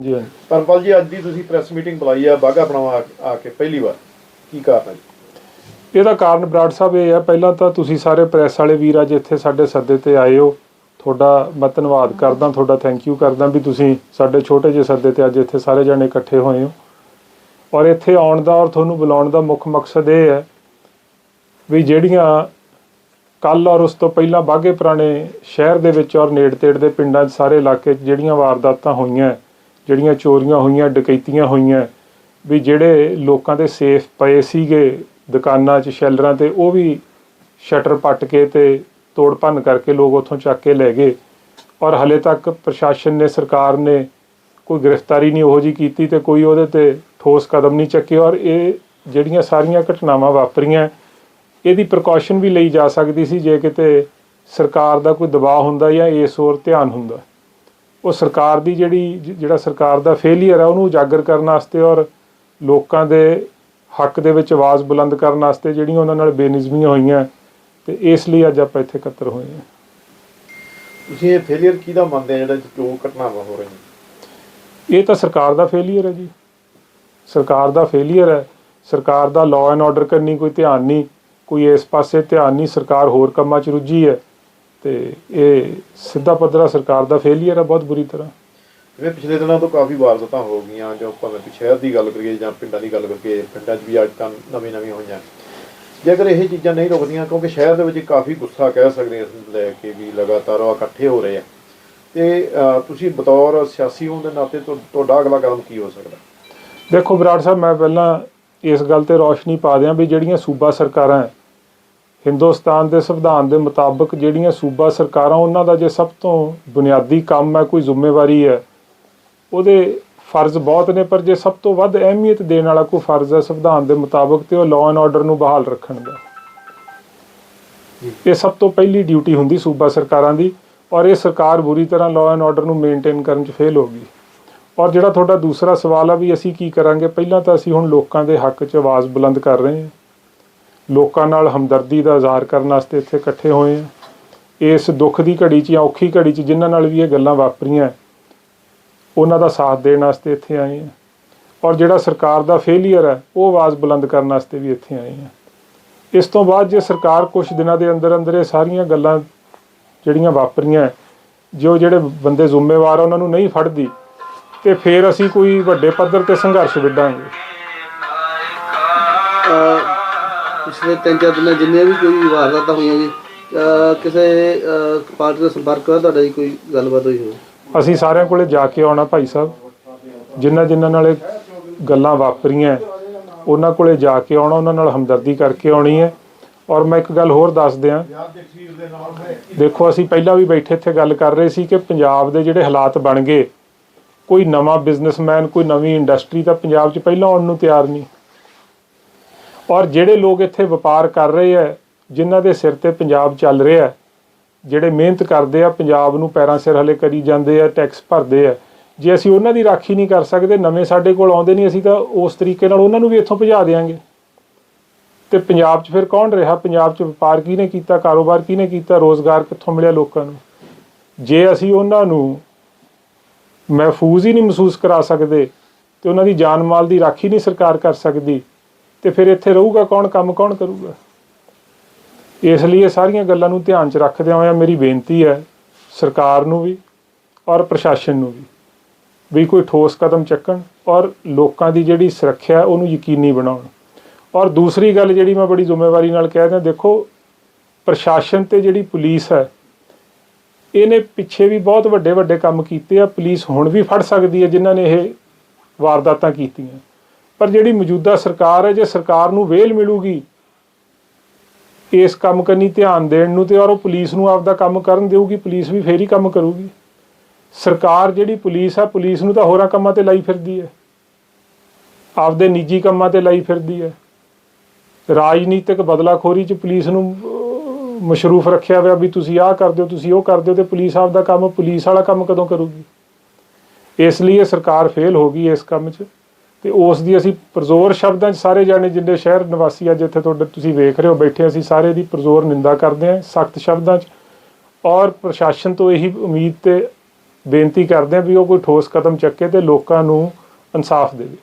ਜੀ ਹਾਂਜੀ। ਜੀ, ਅੱਜ ਦੀ ਤੁਸੀਂ ਪ੍ਰੈਸ ਮੀਟਿੰਗ ਬੁਲਾਈ ਆ ਬਾਗਾ ਬਣਾਵਾ ਆ ਕੇ ਪਹਿਲੀ ਵਾਰ ਕੀ ਕਾਰਨ ਹੈ ਜੀ? ਇਹਦਾ ਕਾਰਨ ਬਰਾੜ ਸਾਹਿਬ ਇਹ ਹੈ ਪਹਿਲਾਂ ਤਾਂ ਤੁਸੀਂ ਸਾਰੇ ਪ੍ਰੈਸ ਵਾਲੇ ਵੀਰ ਅੱਜ ਇੱਥੇ ਸਾਡੇ ਸੱਦੇ ਤੇ ਆਏ ਹੋ ਤੁਹਾਡਾ ਮੈਂ ਧੰਨਵਾਦ ਕਰਦਾ, ਤੁਹਾਡਾ ਥੈਂਕ ਯੂ ਕਰਦਾ ਵੀ ਤੁਸੀਂ ਸਾਡੇ ਛੋਟੇ ਜਿਹੇ ਸੱਦੇ ਤੇ ਅੱਜ ਇੱਥੇ ਸਾਰੇ ਜਣੇ ਇਕੱਠੇ ਹੋਏ ਹੋ ਔਰ ਇੱਥੇ ਆਉਣ ਦਾ ਔਰ ਤੁਹਾਨੂੰ ਬੁਲਾਉਣ ਦਾ ਮੁੱਖ ਮਕਸਦ ਇਹ ਹੈ ਵੀ ਜਿਹੜੀਆਂ ਕੱਲ ਔਰ ਉਸ ਤੋਂ ਪਹਿਲਾਂ ਬਾਗੇ ਪੁਰਾਣੇ ਸ਼ਹਿਰ ਦੇ ਵਿੱਚ ਔਰ ਨੇੜ ਤੇੜ ਦੇ ਪਿੰਡਾਂ 'ਚ ਸਾਰੇ ਇਲਾਕੇ 'ਚ ਜਿਹੜੀਆਂ ਵਾਰਦਾਤਾਂ ਹੋਈਆਂ ਜਿਹੜੀਆਂ ਚੋਰੀਆਂ ਹੋਈਆਂ, ਡਕੈਤੀਆਂ ਹੋਈਆਂ, ਵੀ ਜਿਹੜੇ ਲੋਕਾਂ ਦੇ ਸੇਫ ਪਏ ਸੀਗੇ ਦੁਕਾਨਾਂ 'ਚ, ਸ਼ੈਲਰਾਂ ਤੇ, ਉਹ ਵੀ ਸ਼ਟਰ ਪੱਟ ਕੇ ਤੇ ਤੋੜ ਭੰਨ ਕਰਕੇ ਲੋਕ ਉੱਥੋਂ ਚੱਕ ਕੇ ਲੈ ਗਏ। ਔਰ ਹਲੇ ਤੱਕ ਪ੍ਰਸ਼ਾਸਨ ਨੇ, ਸਰਕਾਰ ਨੇ ਕੋਈ ਗ੍ਰਿਫਤਾਰੀ ਨਹੀਂ ਉਹੋ ਜੀ ਕੀਤੀ ਤੇ ਕੋਈ ਉਹਦੇ ਤੇ ਠੋਸ ਕਦਮ ਨਹੀਂ ਚੱਕੇ। ਔਰ ਇਹ ਜਿਹੜੀਆਂ ਸਾਰੀਆਂ ਘਟਨਾਵਾਂ ਵਾਪਰੀਆਂ, ਇਹਦੀ ਪ੍ਰੀਕਾਸ਼ਨ ਵੀ ਲਈ ਜਾ ਸਕਦੀ ਸੀ, ਜੇ ਕਿਤੇ ਸਰਕਾਰ ਦਾ ਕੋਈ ਦਬਾਅ ਹੁੰਦਾ ਜਾਂ ਇਸ ਹੋਰ ਧਿਆਨ ਹੁੰਦਾ। ਉਹ ਸਰਕਾਰ ਦੀ ਜਿਹੜੀ ਜਿਹੜਾ ਸਰਕਾਰ ਦਾ ਫੇਲਿਅਰ ਹੈ ਉਹਨੂੰ ਉਜਾਗਰ ਕਰਨ ਵਾਸਤੇ ਔਰ ਲੋਕਾਂ ਦੇ ਹੱਕ ਦੇ ਵਿੱਚ ਆਵਾਜ਼ ਬੁਲੰਦ ਕਰਨ ਵਾਸਤੇ ਜਿਹੜੀਆਂ ਉਹਨਾਂ ਨਾਲ ਬੇਨਿਜ਼ਮੀਆਂ ਹੋਈਆਂ ਤੇ ਇਸ ਲਈ ਅੱਜ ਆਪਾਂ ਇੱਥੇ ਇਕੱਤਰ ਹੋਏ ਹਾਂ। ਤੁਸੀਂ ਇਹ ਫੇਲਿਅਰ ਕਿਹਦਾ ਮੰਨਦੇ ਆ ਜਿਹੜਾ ਜੋ ਘਟਨਾਵਾਂ ਹੋ ਰਹੀਆਂ? ਇਹ ਤਾਂ ਸਰਕਾਰ ਦਾ ਫੇਲਿਅਰ ਹੈ ਜੀ। ਸਰਕਾਰ ਦਾ ਫੇਲਿਅਰ ਹੈ ਸਰਕਾਰ ਦਾ ਲਾਅ ਐਂਡ ਆਰਡਰ ਕਰਨੀ ਕੋਈ ਧਿਆਨ ਨਹੀਂ ਕੋਈ ਇਸ ਪਾਸੇ ਧਿਆਨ ਨਹੀਂ ਸਰਕਾਰ ਹੋਰ ਕੰਮਾਂ 'ਚ ਰੁੱਝੀ ਹੈ ਤੇ ਇਹ ਸਿੱਧਾ ਪੱਧਰਾ ਸਰਕਾਰ ਦਾ ਫੇਲਿਅਰ ਹੈ ਬਹੁਤ ਬੁਰੀ ਤਰ੍ਹਾਂ। ਜਿਵੇਂ ਪਿਛਲੇ ਦਿਨਾਂ ਤੋਂ ਕਾਫੀ ਵਾਰਦਾਤਾਂ ਹੋ ਗਈਆਂ ਜੋ ਭਾਵੇਂ ਸ਼ਹਿਰ ਦੀ ਗੱਲ ਕਰੀਏ ਜਾਂ ਪਿੰਡਾਂ ਦੀ ਗੱਲ ਕਰੀਏ ਪਿੰਡਾਂ 'ਚ ਵੀ ਅੱਜ ਤਾਂ ਨਵੀਂ ਨਵੀਂ ਹੋਈਆਂ। ਜੇਕਰ ਇਹ ਚੀਜ਼ਾਂ ਨਹੀਂ ਰੁਕਦੀਆਂ ਕਿਉਂਕਿ ਸ਼ਹਿਰ ਦੇ ਵਿੱਚ ਕਾਫੀ ਗੁੱਸਾ ਕਹਿ ਸਕਦੇ ਹਾਂ ਇਸ ਨੂੰ ਲੈ ਕੇ ਵੀ ਲਗਾਤਾਰ ਉਹ ਇਕੱਠੇ ਹੋ ਰਹੇ ਆ। ਤੇ ਤੁਸੀਂ ਬਤੌਰ ਸਿਆਸੀ ਹੋਣ ਦੇ ਨਾਤੇ ਤੁਹਾ- ਤੁਹਾਡਾ ਅਗਲਾ ਕਦਮ ਕੀ ਹੋ ਸਕਦਾ? ਦੇਖੋ ਬਰਾੜ ਸਾਹਿਬ ਮੈਂ ਪਹਿਲਾਂ ਇਸ ਗੱਲ ਤੇ ਰੌਸ਼ਨੀ ਪਾ ਦਿਆਂ ਵੀ ਜਿਹੜੀਆਂ ਸੂਬਾ ਸਰਕਾਰਾਂ ਹਿੰਦੁਸਤਾਨ ਦੇ ਸੰਵਿਧਾਨ ਦੇ ਮੁਤਾਬਕ ਜਿਹੜੀਆਂ ਸੂਬਾ ਸਰਕਾਰਾਂ ਉਹਨਾਂ ਦਾ ਜੇ ਸਭ ਤੋਂ ਬੁਨਿਆਦੀ ਕੰਮ ਹੈ ਕੋਈ ਜ਼ਿੰਮੇਵਾਰੀ ਹੈ ਉਹਦੇ ਫਰਜ਼ ਬਹੁਤ ਨੇ ਪਰ ਜੇ ਸਭ ਤੋਂ ਵੱਧ ਅਹਿਮੀਅਤ ਦੇਣ ਵਾਲਾ ਕੋਈ ਫਰਜ਼ ਹੈ ਸੰਵਿਧਾਨ ਦੇ ਮੁਤਾਬਕ ਤੇ ਉਹ ਲਾਅ ਐਂਡ ਆਰਡਰ ਨੂੰ ਬਹਾਲ ਰੱਖਣ ਦਾ। ਇਹ ਸਭ ਤੋਂ ਪਹਿਲੀ ਡਿਊਟੀ ਹੁੰਦੀ ਸੂਬਾ ਸਰਕਾਰਾਂ ਦੀ ਔਰ ਇਹ ਸਰਕਾਰ ਬੁਰੀ ਤਰ੍ਹਾਂ ਲਾਅ ਐਂਡ ਆਰਡਰ ਨੂੰ ਮੇਨਟੇਨ ਕਰਨ 'ਚ ਫੇਲ ਹੋ ਗਈ। ਔਰ ਜਿਹੜਾ ਤੁਹਾਡਾ ਦੂਸਰਾ ਸਵਾਲ ਆ ਵੀ ਅਸੀਂ ਕੀ ਕਰਾਂਗੇ ਪਹਿਲਾਂ ਤਾਂ ਅਸੀਂ ਹੁਣ ਲੋਕਾਂ ਦੇ ਹੱਕ 'ਚ ਆਵਾਜ਼ ਬੁਲੰਦ ਕਰ ਰਹੇ ਹਾਂ। ਲੋਕਾਂ ਨਾਲ ਹਮਦਰਦੀ ਦਾ ਇਜ਼ਹਾਰ ਕਰਨ ਵਾਸਤੇ ਇੱਥੇ ਇਕੱਠੇ ਹੋਏ ਹਾਂ ਇਸ ਦੁੱਖ ਦੀ ਘੜੀ 'ਚ ਜਾਂ ਔਖੀ ਘੜੀ 'ਚ ਜਿਨ੍ਹਾਂ ਨਾਲ ਵੀ ਇਹ ਗੱਲਾਂ ਵਾਪਰੀਆਂ, ਉਹਨਾਂ ਦਾ ਸਾਥ ਦੇਣ ਵਾਸਤੇ ਇੱਥੇ ਆਏ ਹਾਂ ਔਰ ਜਿਹੜਾ ਸਰਕਾਰ ਦਾ ਫੇਲਿਅਰ ਹੈ ਉਹ ਆਵਾਜ਼ ਬੁਲੰਦ ਕਰਨ ਵਾਸਤੇ ਵੀ ਇੱਥੇ ਆਏ ਹਾਂ ਇਸ ਤੋਂ ਬਾਅਦ ਜੇ ਸਰਕਾਰ ਕੁਝ ਦਿਨਾਂ ਦੇ ਅੰਦਰ ਅੰਦਰ ਇਹ ਸਾਰੀਆਂ ਗੱਲਾਂ ਜਿਹੜੀਆਂ ਵਾਪਰੀਆਂ, ਜੋ ਜਿਹੜੇ ਬੰਦੇ ਜ਼ਿੰਮੇਵਾਰ ਆ, ਉਹਨਾਂ ਨੂੰ ਨਹੀਂ ਫੜਦੀ, ਤੇ ਫਿਰ ਅਸੀਂ ਕੋਈ ਵੱਡੇ ਪੱਧਰ ਤੇ ਸੰਘਰਸ਼ ਵਿੱਢਾਂਗੇ। ਪਿਛਲੇ ਤਿੰਨ ਚਾਰ ਦਿਨਾਂ ਜਿੰਨੀਆਂ ਵੀ ਕੋਈ ਵਾਰਦਾਤਾਂ ਹੋਈਆਂ ਜੀ, ਅਹ ਕਿਸੇ, ਅਹ ਪਾਰਟੀ ਦਾ ਸੰਪਰਕ ਹੋਇਆ, ਤੁਹਾਡਾ ਜੀ ਕੋਈ ਗੱਲਬਾਤ ਹੋਈ ਹੋਵੇ? ਅਸੀਂ ਸਾਰਿਆਂ ਕੋਲੇ ਜਾ ਕੇ ਆਉਣਾ ਭਾਈ ਸਾਹਿਬ। ਜਿਨ੍ਹਾਂ ਜਿਨ੍ਹਾਂ ਨਾਲ ਇਹ ਗੱਲਾਂ ਵਾਪਰੀਆਂ, ਉਹਨਾਂ ਕੋਲੇ ਜਾ ਕੇ ਆਉਣਾ, ਉਹਨਾਂ ਨਾਲ ਹਮਦਰਦੀ ਕਰਕੇ ਆਉਣੀ ਹੈ। ਔਰ ਮੈਂ ਇੱਕ ਗੱਲ ਹੋਰ ਦੱਸ ਦਿਆਂ। ਦੇਖੋ, ਅਸੀਂ ਪਹਿਲਾਂ ਵੀ ਬੈਠੇ ਇੱਥੇ ਗੱਲ ਕਰ ਰਹੇ ਸੀ ਕਿ ਪੰਜਾਬ ਦੇ ਜਿਹੜੇ ਹਾਲਾਤ ਬਣ ਗਏ, ਕੋਈ ਨਵਾਂ ਬਿਜ਼ਨਸਮੈਨ ਕੋਈ ਨਵੀਂ ਇੰਡਸਟਰੀ ਤਾਂ ਪੰਜਾਬ 'ਚ ਪਹਿਲਾਂ ਆਉਣ ਨੂੰ ਤਿਆਰ ਨਹੀਂ। ਔਰ ਜਿਹੜੇ ਲੋਕ ਇੱਥੇ ਵਪਾਰ ਕਰ ਰਹੇ ਆ, ਜਿਨ੍ਹਾਂ ਦੇ ਸਿਰ ਤੇ ਪੰਜਾਬ ਚੱਲ ਰਿਹਾ, ਜਿਹੜੇ ਮਿਹਨਤ ਕਰਦੇ ਆ, ਪੰਜਾਬ ਨੂੰ ਪੈਰਾਂ ਸਿਰ ਹਲੇ ਕਰੀ ਜਾਂਦੇ ਆ ਟੈਕਸ ਭਰਦੇ ਆ, ਜੇ ਅਸੀਂ ਉਹਨਾਂ ਦੀ ਰਾਖੀ ਨਹੀਂ ਕਰ ਸਕਦੇ, ਨਵੇਂ ਸਾਡੇ ਕੋਲ ਆਉਂਦੇ ਨਹੀਂ, ਅਸੀਂ ਤਾਂ ਉਸ ਤਰੀਕੇ ਨਾਲ ਉਹਨਾਂ ਨੂੰ ਵੀ ਇੱਥੋਂ ਭਜਾ ਦੇਵਾਂਗੇ ਤੇ ਪੰਜਾਬ 'ਚ ਫਿਰ ਕੌਣ ਰਿਹਾ? ਪੰਜਾਬ 'ਚ ਵਪਾਰ ਕਿਹਨੇ ਕੀਤਾ? ਕਾਰੋਬਾਰ ਕਿਹਨੇ ਕੀਤਾ? ਰੋਜ਼ਗਾਰ ਕਿੱਥੋਂ ਮਿਲਿਆ ਲੋਕਾਂ ਨੂੰ? ਜੇ ਅਸੀਂ ਉਹਨਾਂ ਨੂੰ ਮਹਿਫੂਜ਼ ਹੀ ਨਹੀਂ ਮਹਿਸੂਸ ਕਰਾ ਸਕਦੇ, ਤੇ ਉਹਨਾਂ ਦੀ ਜਾਨ ਮਾਲ ਦੀ ਰਾਖੀ ਨਹੀਂ ਸਰਕਾਰ ਕਰ ਸਕਦੀ ਤੇ ਫਿਰ ਇੱਥੇ ਰਹੂਗਾ ਕੌਣ, ਕੰਮ ਕੌਣ ਕਰੂਗਾ? ਇਸ ਲਈ ਇਹ ਸਾਰੀਆਂ ਗੱਲਾਂ ਨੂੰ ਧਿਆਨ 'ਚ ਰੱਖਦਿਆਂ ਹੋਇਆਂ ਮੇਰੀ ਬੇਨਤੀ ਹੈ, ਸਰਕਾਰ ਨੂੰ ਵੀ ਔਰ ਪ੍ਰਸ਼ਾਸਨ ਨੂੰ ਵੀ ਵੀ ਕੋਈ ਠੋਸ ਕਦਮ ਚੱਕਣ ਔਰ ਲੋਕਾਂ ਦੀ ਜਿਹੜੀ ਸੁਰੱਖਿਆ ਉਹਨੂੰ ਯਕੀਨੀ ਬਣਾਉਣ। ਔਰ ਦੂਸਰੀ ਗੱਲ ਜਿਹੜੀ ਮੈਂ ਬੜੀ ਜ਼ਿੰਮੇਵਾਰੀ ਨਾਲ ਕਹਿ ਰਿਹਾ ਦੇਖੋ, ਪ੍ਰਸ਼ਾਸਨ ਤੇ ਜਿਹੜੀ ਪੁਲਿਸ ਹੈ, ਇਹਨੇ ਪਿੱਛੇ ਵੀ ਬਹੁਤ ਵੱਡੇ ਵੱਡੇ ਕੰਮ ਕੀਤੇ ਆ। ਪੁਲਿਸ ਹੁਣ ਵੀ ਫੜ ਸਕਦੀ ਹੈ ਜਿਨ੍ਹਾਂ ਨੇ ਇਹ ਵਾਰਦਾਤਾਂ ਕੀਤੀਆਂ। ਪਰ ਜਿਹੜੀ ਮੌਜੂਦਾ ਸਰਕਾਰ ਹੈ, ਜੇ ਸਰਕਾਰ ਨੂੰ ਵੇਲ ਮਿਲੂਗੀ, ਇਸ ਕੰਮ ਕਰਨੀ ਧਿਆਨ ਦੇਣ ਨੂੰ ਤੇ ਔਰ ਉਹ ਪੁਲਿਸ ਨੂੰ ਆਪਦਾ ਕੰਮ ਕਰਨ ਦੇਊਗੀ, ਪੁਲਿਸ ਵੀ ਫੇਰ ਹੀ ਕੰਮ ਕਰੂਗੀ। ਸਰਕਾਰ ਜਿਹੜੀ ਪੁਲਿਸ ਆ, ਪੁਲਿਸ ਨੂੰ ਤਾਂ ਹੋਰਾਂ ਕੰਮਾਂ ਤੇ ਲਾਈ ਫਿਰਦੀ ਹੈ। ਆਪਦੇ ਨਿੱਜੀ ਕੰਮਾਂ ਤੇ ਲਾਈ ਫਿਰਦੀ ਹੈ। ਰਾਜਨੀਤਿਕ ਬਦਲਾਖੋਰੀ ਚ ਪੁਲਿਸ ਨੂੰ ਮਸ਼ਰੂਫ ਰੱਖਿਆ ਹੋਇਆ ਵੀ ਤੁਸੀਂ ਆਹ ਕਰ ਦਿਓ, ਤੁਸੀਂ ਉਹ ਕਰ ਦਿਓ ਤੇ ਪੁਲਿਸ ਆਪਦਾ ਕੰਮ, ਪੁਲਿਸ ਵਾਲਾ ਕੰਮ ਕਦੋਂ ਕਰੂਗੀ? ਇਸ ਲਈ ਇਹ ਸਰਕਾਰ ਫੇਲ ਹੋ ਗਈ ਇਸ ਕੰਮ 'ਚ। ਤੇ ਉਸ ਦੀ ਅਸੀਂ ਪ੍ਰਜ਼ੋਰ ਸ਼ਬਦਾਂ 'ਚ ਸਾਰੇ ਜਾਣੇ ਜਿੰਨੇ ਸ਼ਹਿਰ ਨਿਵਾਸੀ ਅੱਜ ਇੱਥੇ ਤੁਹਾਡੇ ਤੁਸੀਂ ਵੇਖ ਰਹੇ ਹੋ ਬੈਠੇ ਅਸੀਂ ਸਾਰੇ ਦੀ ਪ੍ਰਜ਼ੋਰ ਨਿੰਦਾ ਕਰਦੇ ਹਾਂ ਸਖਤ ਸ਼ਬਦਾਂ 'ਚ। ਔਰ ਪ੍ਰਸ਼ਾਸਨ ਤੋਂ ਇਹੀ ਉਮੀਦ ਤੇ ਬੇਨਤੀ ਕਰਦੇ ਹਾਂ ਵੀ ਉਹ ਕੋਈ ਠੋਸ ਕਦਮ ਚੱਕੇ ਤੇ ਲੋਕਾਂ ਨੂੰ ਇਨਸਾਫ ਦੇਵੇ।